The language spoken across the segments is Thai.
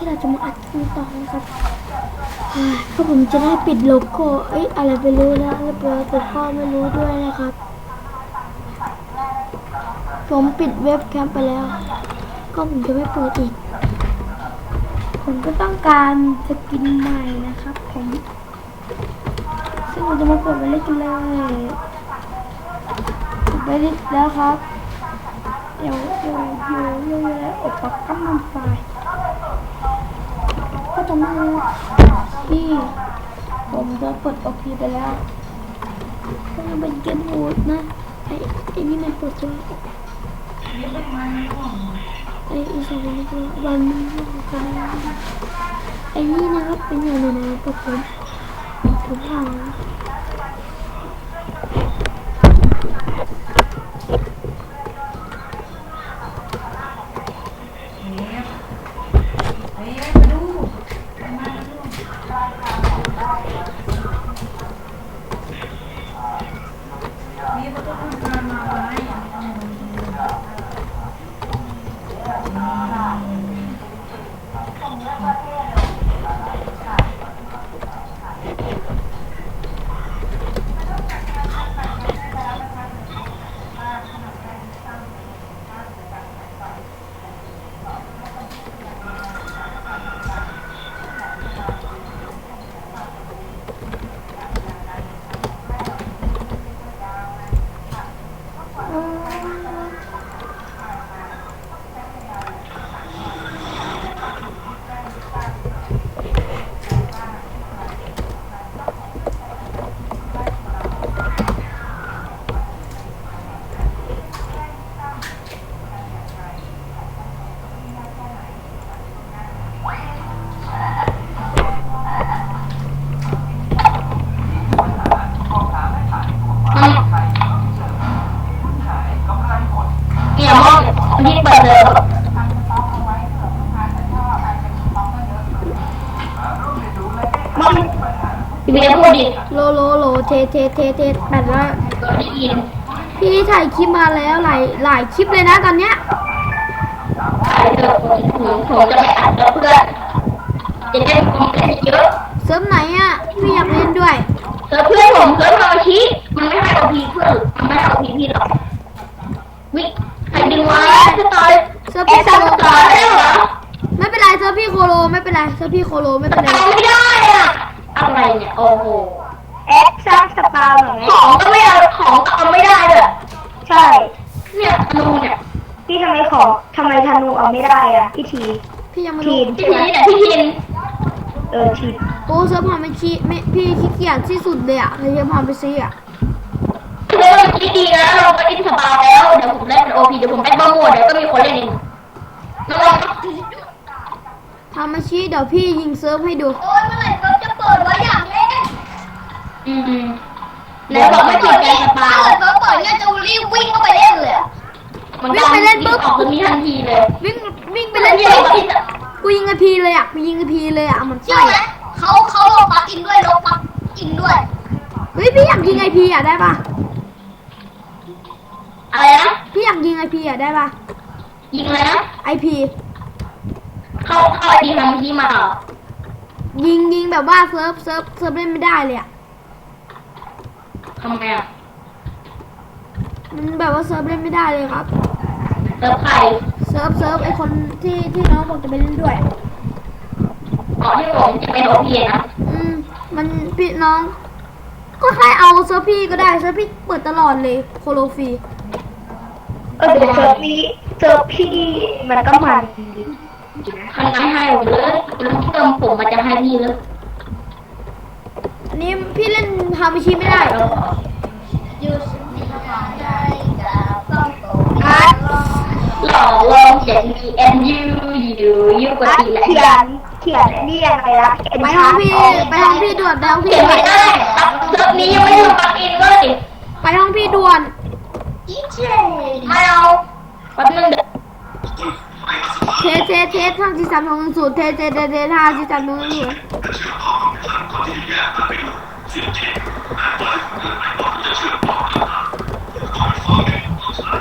ที่เราจะมาอัดคลิปต่อนะครับอ่าก็ผมจะได้ปิดโลโก้เอ้ยอะไรไปรู้นะเรียบร้อยแต่พ่อไม่รู้ด้วยนะครับ ผมปิดเว็บแคมไปแล้ว ก็ผมจะไม่เปิดอีก ผมก็ต้องการสกินใหม่นะครับผมซึ่งเราจะมาเปิดไปเล่นกันเลยไปเล่นแล้วครับเดี๋ยวเดี๋ยวเดี๋ยวเดี๋ยวเดี๋ยวอบปักกั้นไฟ ชมพูอะที่ผมจะกดโอพีไปแล้วก็ยังเป็นเกมโหดนะไอ้ไอ้นี่มันปวดใช่ไอ้อีสานนี่ก็วันนี้กันไอ้นี่นะครับเป็นอย่างไรนะครับผมผมทาง Mm-hmm. เนี่ยมองที่เปิดเลยมองพี่เบียร์พูดดิโลโลโลเทเทเทเทแปดละได้ยินพี่ถ่ายคลิปมาแล้วหลายหลายคลิปเลยนะตอนเนี้ยถ่ายเถอะผมจะไปอัดแล้วเพื่อนจะได้ผมได้เยอะเซิร์ฟไหนอะพี่อยากเล่นด้วยเจอเพื่อนผมเจอโรชิมันไม่ให้เอาพีเพื่อนมันไม่ให้เอาพีพี่หรอกวิใครดึงมาสตอย เซิร์ฟ เอ็ พี่ ก โค ซ์ โล สต อยได้เหรอไม่เป็นไรเซิร์ฟพี่โคโลไม่เป็นไรเซิร์ฟพี่โคโลไม่เป็นไรเอาไม่ได้อะอะไรเนี่ยโอ้โหเอ็กซ์สร้างสปาเหรอไงของก็ไม่เอาของก็เอาไม่ได้เลยใช่ เนี่ยนูเนี่ยพี่ทำไมของทำไมธนูเอาไม่ได้อะพี่ที พี่ยังไม่ทีรู้นพี่ทีเนี่ยพี่ทินเออทีนโอ้เซิร์ฟพาไม่ขี้ไม่พี่ขี้เกียจที่สุดเลยอะเลยจะพาไปซีอะเรื่องที่ดีนะเราไปอินสปาแล้วเดี๋ยวผมเล่นเป็นโอพีเดี๋ยวผมไปบ้ามัวเดี๋ยวก็มีคนเล่นเอง น้องพามาชี้เดี๋ยวพี่ยิงเซิร์ฟให้ดู โอ้ยเมื่อไหร่เขาจะเปิดไว้อย่างเล่นอืมไหนบอกไม่ติดใจสปาถ้าเกิดเขาเปิดเนี่ยจะรีบวิ่งเข้าไปเล่นเลยอะมันก็ยิงออกตรงนี้ทันทีเลยวิ่งวิ่งไปเล่เล่นนเยเซิร์ฟอะกูยิงไอพีเลยอะกูยิงไอพีเลยอะมันเชื่ใช่อไหมเขาเขาลงปักอินด้วยลงปักอินด้วย เฮ้ยพี่อยากยิงไอพีอะได้ปะอะไรนะพี่อยากยิงไอพีอะได้ปะ ยิงเลยนะไอพีเข้าเข้าไอดีทำที่มาเหรอยิงยิงแบบว่าเซิร์ฟเซิร์ฟเซิร์ฟเล่นไม่ได้เลยอะทำไงอะมันแบบว่าเซิร์ฟเล่นไม่ได้เลยครับ เติมไข่เซิร์ฟเซิร์ฟไอคนที่ที่น้องบอกจะไปเล่นด้วย ก่อนที่ผมจะเป็นโอพีนะ อืม มันพี่น้อง ก็แค่เอาเซิร์ฟพี่ก็ได้เซิร์ฟพี่เปิดตลอดเลยโคโลฟรีเออเดี๋ยวเจอพี่ เจอพี่มันก็มันดีทำงานให้ผมเลยแล้วเติมผมมาจะให้พี่เลยอันนี้พี่เล่นฮามิชิไม่ได้เหรอยูสมีความได้กับต้องโตอาร์ตหล่อลองเขียน B N U U U กว่าอาร์ตทีแหละเขียนเขียนนี่ยังไงล่ะเขียนไปห้องพี่ไปห้องพี่ด่วนไปห้องพี่เขียนด่วไม่นได้ครับเซิร์ฟนี้ยังไม่ได้ปลักอินเลยไปห้องพี่ด่วนอีเจไม่เอาแป๊บนึงเดี๋ยว เทสห้าสี่สามสองหนึ่งศูนย์เทสเทสเทสเทสห้าสี่สามสองหนึ่งศูนย์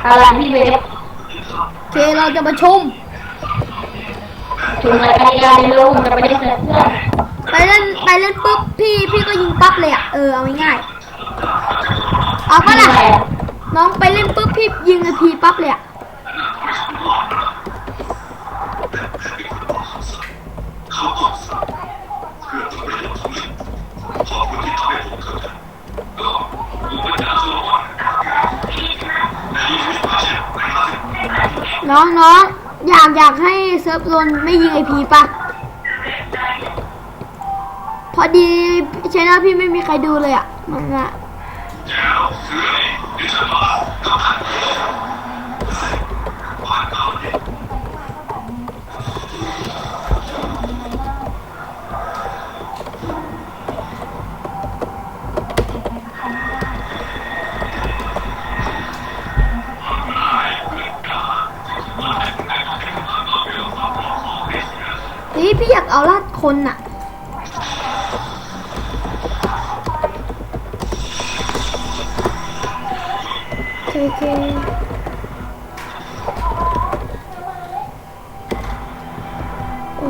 อะไรพี่เวฟเคเราจะประชุมถึงรายการยาในโลกจะไม่ได้เจเพื่อนไปเล่นไปเล่นปุ๊บพี่พี่ก็ยิงปั๊บเลยอะเออเอาง่ายๆเอาปะล่ะน้องไปเล่นปุ๊บพี่ยิงไอพีปั๊บเลยอะ น้องน้องอยากอยากให้เซิร์ฟโดนไม่ยิงไอพีปะพอดีชแนลพี่ไม่มีใครดูเลยอะมันอะ อยากเอาลาดคนอะโอเคโอ้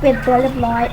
เป็นตัวเรียบร้อย